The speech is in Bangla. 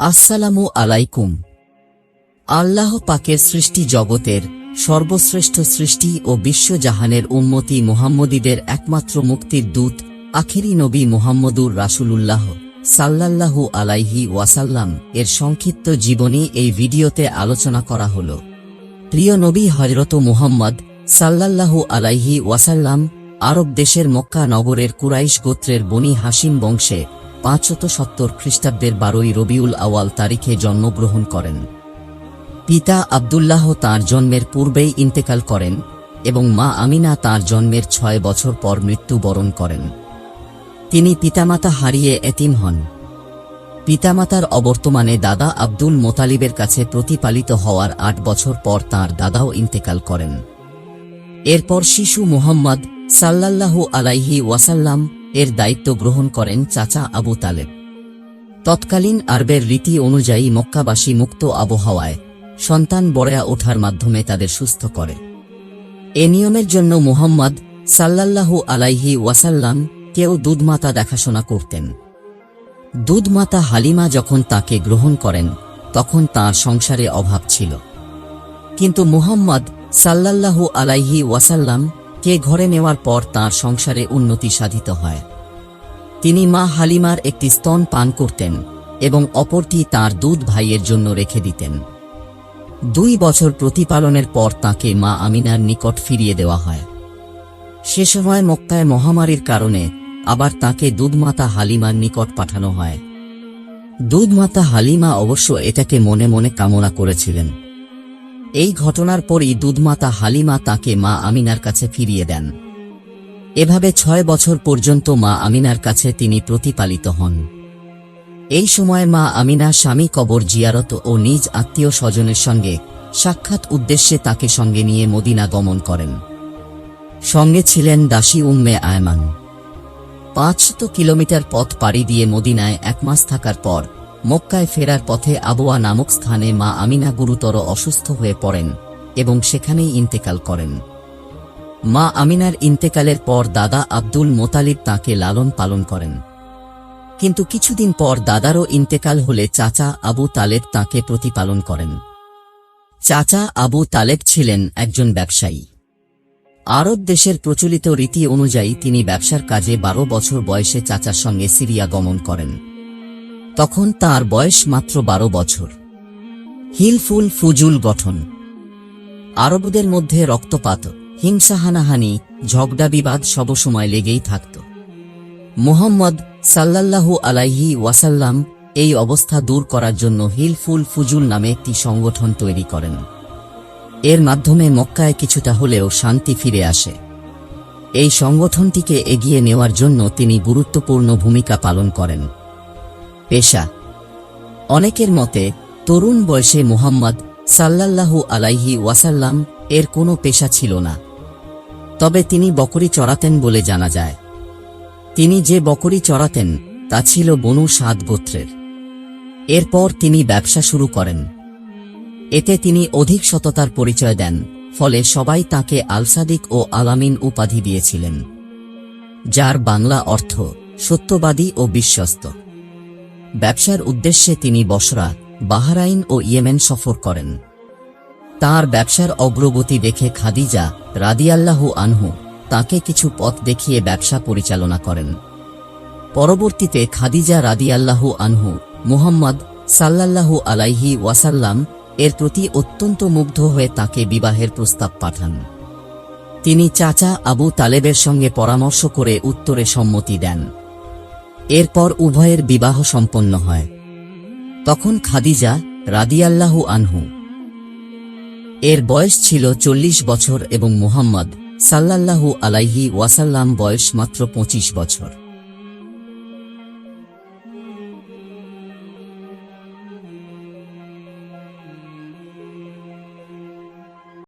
আসসালামু আলাইকুম। আল্লাহ পাকের সৃষ্টি জগতের সর্বশ্রেষ্ঠ সৃষ্টি ও বিশ্বজাহানের উন্মতি মুহাম্মদীদের একমাত্র মুক্তির দূত, আখেরি নবী মুহাম্মদুর রাসূলুল্লাহ সাল্লাল্লাহু আলাইহি ওয়াসাল্লাম এর সংক্ষিপ্ত জীবনী এই ভিডিওতে আলোচনা করা হল। প্রিয় নবী হজরত মুহাম্মদ সাল্লাল্লাহু আলাইহি ওয়াসাল্লাম আরব দেশের মক্কা নগরের কুরাইশ গোত্রের বনি হাসিম বংশে পাঁচশত সত্তর খ্রিস্টাব্দের বারোই রবিউল আওয়াল তারিখে জন্মগ্রহণ করেন। পিতা আবদুল্লাহ তাঁর জন্মের পূর্বেই ইন্তেকাল করেন এবং মা আমিনা তাঁর জন্মের ছয় বছর পর মৃত্যুবরণ করেন। তিনি পিতামাতা হারিয়ে এতিম হন। পিতামাতার অবর্তমানে দাদা আব্দুল মোতালিবের কাছে প্রতিপালিত হওয়ার আট বছর পর তাঁর দাদাও ইন্তেকাল করেন। এরপর শিশু মুহাম্মদ সাল্লাল্লাহু আলাইহি ওয়াসাল্লাম এর দায়িত্ব গ্রহণ করেন চাচা আবু তালেব। তৎকালীন আরবের রীতি অনুযায়ী মক্কাবাসী মুক্ত আবহাওয়ায় সন্তান বড়া ওঠার মাধ্যমে তাদের সুস্থ করে। এ নিয়মের জন্য মুহাম্মদ সাল্লাল্লাহু আলাইহি ওয়াসাল্লাম কেউ দুধমাতা দেখাশোনা করতেন। দুধমাতা হালিমা যখন তাকে গ্রহণ করেন, তখন তার সংসারে অভাব ছিল। কিন্তু মুহাম্মদ সাল্লাল্লাহু আলাইহি ওয়াসাল্লাম কে ঘরে নেওয়ার পর তার সংসারে উন্নতি সাধিত হয়। তিনি মা হালিমার একটি স্তন পান করতেন এবং অপরটি তার দুধ ভাইয়ের জন্য রেখে দিতেন। দুই বছর প্রতিপালনের পর তাকে মা আমিনার নিকট ফিরিয়ে দেওয়া হয়। সে সময় মক্কায় মহামারীর কারণে আবার তাকে দুধমাতা হালিমার নিকট পাঠানো হয়। দুধমাতা হালিমা অবশ্য এটাকে মনে মনে কামনা করেছিলেন। এই ঘটনার পরই দুধমাতা হালিমা তাকে মা আমিনার কাছে ফিরিয়ে দেন। এভাবে ছয় বছর পর্যন্ত মা আমিনার কাছে তিনি প্রতিপালিত হন। এই সময় মা আমিনা স্বামী কবর জিয়ারত ও নিজ আত্মীয় স্বজনের সঙ্গে সাক্ষাৎ উদ্দেশ্যে তাকে সঙ্গে নিয়ে মদিনা গমন করেন। সঙ্গে ছিলেন দাসী উম্মে আয়মান। পাঁচশত কিলোমিটার পথ পাড়ি দিয়ে মদিনায় এক মাস থাকার পর মক্কায় ফেরার পথে আবোয়া নামক স্থানে মা আমিনা গুরুতর অসুস্থ হয়ে পড়েন এবং সেখানেই ইন্তেকাল করেন। মা আমিনার ইন্তেকালের পর দাদা আব্দুল মোতালিব তাকে লালন পালন করেন। কিন্তু কিছুদিন পর দাদারও ইন্তেকাল হলে চাচা আবু তালেব তাকে প্রতিপালন করেন। চাচা আবু তালেব ছিলেন একজন ব্যবসায়ী। আরব দেশের প্রচলিত রীতি অনুযায়ী তিনি ব্যবসার কাজে বারো বছর বয়সে চাচার সঙ্গে সিরিয়া গমন করেন। তখন তার বয়স মাত্র বারো বছর। হিলফুল ফুজুল গঠন। আরবদের মধ্যে রক্তপাত হিংসা হানাহানি ঝগড়া বিবাদ সবসময় লেগেই থাকত। মুহাম্মদ সাল্লাল্লাহু আলাইহি ওয়াসাল্লাম এই অবস্থা দূর করার জন্য হিলফুল ফুজুল নামে একটি সংগঠন তৈরি করেন। এর মাধ্যমে মক্কায় কিছুটা হলেও শান্তি ফিরে আসে। এই সংগঠনটিকে এগিয়ে নেওয়ার জন্য তিনি গুরুত্বপূর্ণ ভূমিকা পালন করেন। পেশা। অনেকের মতে, তরুণ বয়সে মুহাম্মদ সাল্লাল্লাহু আলাইহি ওয়াসাল্লাম এর কোনো পেশা ছিল না। তবে তিনি বকরি চড়াতেন বলে জানা যায়। তিনি যে বকরি চড়াতেন, তা ছিল বনু সাদ গোত্রের। এরপর তিনি ব্যবসা শুরু করেন। এতে তিনি অধিক সততার পরিচয় দেন, ফলে সবাই তাকে আলসাদিক ও আলামিন উপাধি দিয়েছিলেন, যার বাংলা অর্থ সত্যবাদী ও বিশ্বস্ত। ব্যবসার উদ্দেশ্যে তিনি বসরা বাহারাইন ও ইয়েমেন সফর করেন। তার ব্যবসার অগ্রগতি দেখে খাদিজা রাদিয়াল্লাহু আনহু তাকে কিছু পথ দেখিয়ে ব্যবসা পরিচালনা করেন। পরবর্তীতে খাদিজা রাদিয়াল্লাহু আনহু মুহাম্মদ সাল্লাল্লাহু আলাইহি ওয়াসাল্লাম এর প্রতি অত্যন্ত মুগ্ধ হয়ে তাকে বিবাহের প্রস্তাব পাঠান। তিনি চাচা আবু তালেবের সঙ্গে পরামর্শ করে উত্তরে সম্মতি দেন। এরপর উভয়ের বিবাহ সম্পন্ন হয়। তখন খাদিজা রাদিয়াল্লাহু আনহু। এর বয়স ছিল চল্লিশ বছর এবং মুহাম্মদ সাল্লাল্লাহু আলাইহি ওয়াসাল্লাম বয়স মাত্র পঁচিশ বছর।